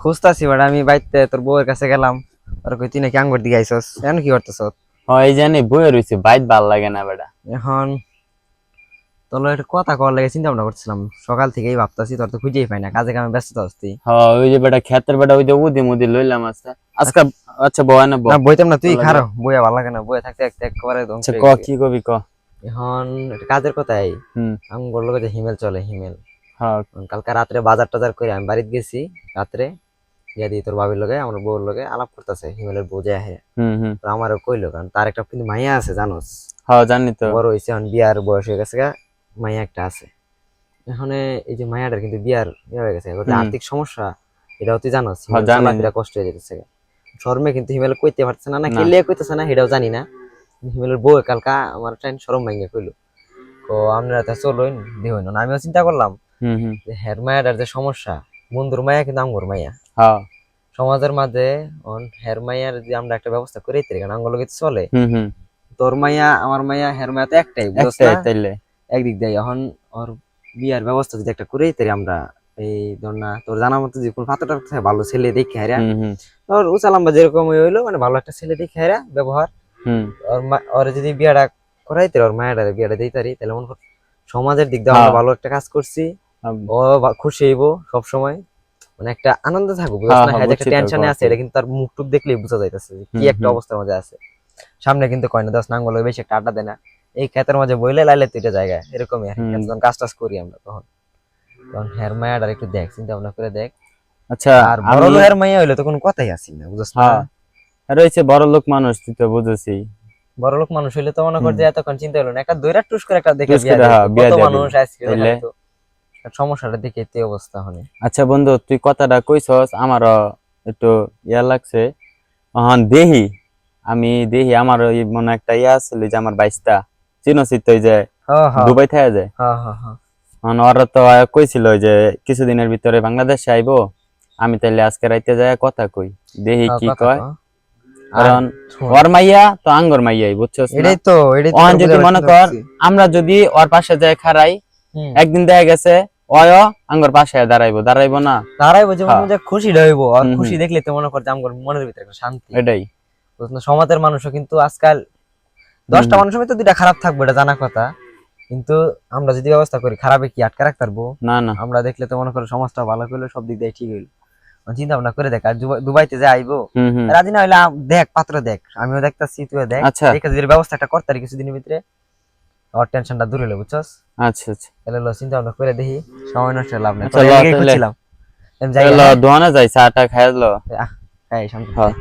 খুঁজতাছি বেটা আমি বাইতে তোর বউয়ের কাছে গেলাম। আর কই তুই নাকি আঙ্গুর দিকে আইছস এখন কি করতেছ? হয় জানি বইয়ে রইছে বাইত ভালো লাগে না বেটা। এখন তোর একটা কথা কওয়ার লাগে চিন্তা ভাবনা করছিলাম। সকাল থেকেই ভাবতাছি তোর তো খুঁজেই পাই না কাজে কামে ব্যস্ত আসতি হ্যাঁ ওই যে বেটা ক্ষেতের বেটা ওই যে উদি মুদি লইলাম আজকে। আজকে আচ্ছা বয় না বইতাম না তুই খারো। বইয়া ভালো লাগে না বইয়া থাকতে থাকতে একেবারে আচ্ছা ক কি কবি ক? এখন কাজের কথাই। হুম। আঙ্গুর লগে যে হিমেল চলে হিমেল। কালকে রাত্রে বাজার টাজার করে আমি বাড়িতে গেছি রাত্রে গিয়া তোর বাবির লগে আমার বউর লগে আলাপ করতেছে হিমেলের বউ হ্যাঁ হুম হুম। আমারও কইলো কারণ তার একটা কিন্তু মাইয়া আছে জানোস? হ্যাঁ জানি তো। বড় হয়েছে এখন বিয়ার বয়স হয়ে গেছে মাইয়া একটা আছে। এখানে এই যে মাইয়াটার কিন্তু বিয়ার ইয়ে হয়ে গেছে যে। আর্থিক সমস্যা এটাও তুই জানোস হ্যাঁ, কষ্ট হয়ে যেতেছে। শর্মে কিন্তু হিমেল কইতে পারছে না না। কেলে কইতেছে না সেটাও জানি না। হিমেলের বউ কালকা আমার ট্রেন শরম ভাঙ্গে কইলো তো আপনারা তো চলুন দিও না। আমিও চিন্তা করলাম যে হের মায়াটার যে সমস্যা বন্ধুর মায়া কিন্তু আঙ্গুর মাইয়া হ্যাঁ। সমাজের মাঝে অন হের মাইয়ার যে আমরা একটা ব্যবস্থা করে দিতে কারণ আঙ্গুর তো চলে। তোর মাইয়া আমার মাইয়া হের মায়া তো একটাই তাইলে। একদিক দিয়ে এখন ওর বিয়ার ব্যবস্থা যদি একটা করে দিতে আমরা এই ধর না তোর জানা মতো যে কোন পাত্রটা ভালো ছেলে দেখে হেরা। তোর উচালাম্বা যেরকম হইল মানে ভালো একটা ছেলে দেখে হেরা ব্যবহার। হুম। ওর যদি বিয়াটা করাইতে ওর মায়াটা বিয়াটা দিতারি তাহলে মনে সমাজের দিক দিয়ে আমরা হ্যাঁ। ভালো একটা কাজ করছি। খুশি হইব সব সময় মানে একটা আনন্দ থাকব হ্যাঁ, হ্যাঁ, হ্যাঁ একটা টেনশনে আছে এটা কিন্তু তার মুখ টুক দেখলেই বোঝা যাইতেছে কি একটা অবস্থার মধ্যে আছে। সামনে কিন্তু কয় না দশ নাঙ্গল বেশি একটা আড্ডা দেয় না। এই ক্ষেতের মাঝে বইলে লাইলে তুইটা জায়গায় এরকমই আর। যখন কাজ টাজ করি আমরা তখন। তখন হের মায়াটার একটু দেখ চিন্তা ভাবনা করে দেখ। আচ্ছা আর বড় লোহের মাইয়া হইলে তো কোনো কথাই আসি না বুঝছ না? রয়েছে বড় লোক মানুষ তুই তো বুঝেছি। বড় লোক মানুষ হইলে তো মনে কর যে এতক্ষণ চিন্তা হলো না। একটা দৈরা টুস করে একটা দেখে বিয়া মানুষ। আজকে সমস্যাটা দেখে এতে অবস্থা হনে আচ্ছা বন্ধু তুই কথাটা কইছস আমারও একটু ইয়া লাগছে। এখন দেহি আমি দেহি আমার মনে একটা ইয়া আছিল যে আমার বাইশটা চিনছিত ওই যে দুবাই থেকে যায়। হ্যাঁ ওরা তো কইছিল যে কিছুদিনের ভিতরে বাংলাদেশে আইবো আমি তাইলে আজকে রাইতে যায় কথা কই দেহি কি কয়? কারণ ওর মাইয়া তো আঙ্গর মাইয়াই বুঝছস এটাই তো এটাই যদি মনে কর আমরা যদি ওর পাশে যায় খারাই একদিন দেখা গেছে অয় আঙ্গর পাশে দাঁড়াইবো দাঁড়াইবো না। তারাই বুঝে হ্যাঁ। মনে খুশি হইব আর খুশি দেখলে তো মনে কর যে আমার মনের ভিতরে একটা শান্তি। এটাই। সমাজের মানুষও কিন্তু আজকাল দশটা। মানুষের মধ্যে দুইটা খারাপ থাকবে এটা জানা কথা। কিন্তু আমরা যদি ব্যবস্থা করি খারাপে কি আটকে রাখতে পারব? না না। আমরা দেখলে তো মনে করো সমাজটা ভালো করলে সব দিক দিয়ে ঠিক হইল। এখন চিন্তা ভাবনা করে দেখ আর দুবাই- দুবাইতে যে আইবো রাজি না হইলে দেখ পাত্র দেখ আমিও দেখতাছি তুইও দেখ। আচ্ছা। দেখে যদি ব্যবস্থা একটা করতে পারি কিছুদিনের ভিতরে আমার টেনশনটা দূর হলো বুঝছস? আচ্ছা আচ্ছা। তাহলে লো চিন্তা ভাবনা করে দেখি সময় নষ্ট লাভ নেই। আচ্ছা, তোর ল এদিকেই তাহলে। খুঁজছিলাম। আমি যাই চলো দোয়ানা যাই চাটা খাই লো। আহ, খাই শান্তি। হ্যাঁ।